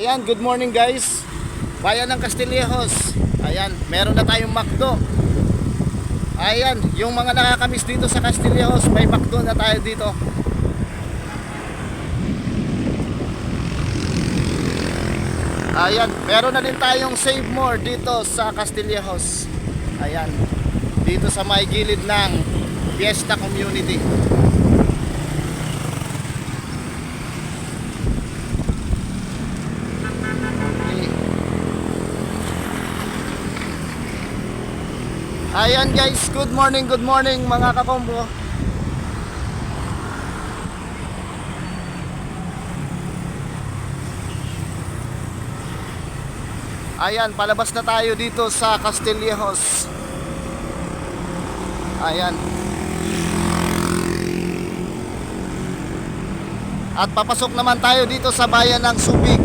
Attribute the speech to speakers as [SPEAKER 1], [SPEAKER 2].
[SPEAKER 1] Ayan, good morning guys. Bayan ng Castillejos. Ayan, meron na tayong McDo. Ayan, yung mga nakakamiss dito sa Castillejos, may McDo na tayo dito. Ayan, meron na din tayong Save More dito sa Castillejos. Ayan, dito sa may gilid ng Fiesta Community. Ayan guys, good morning, good morning mga kakombo. Ayan, palabas na tayo dito sa Castillejos. Ayan. At papasok naman tayo dito sa bayan ng Subic.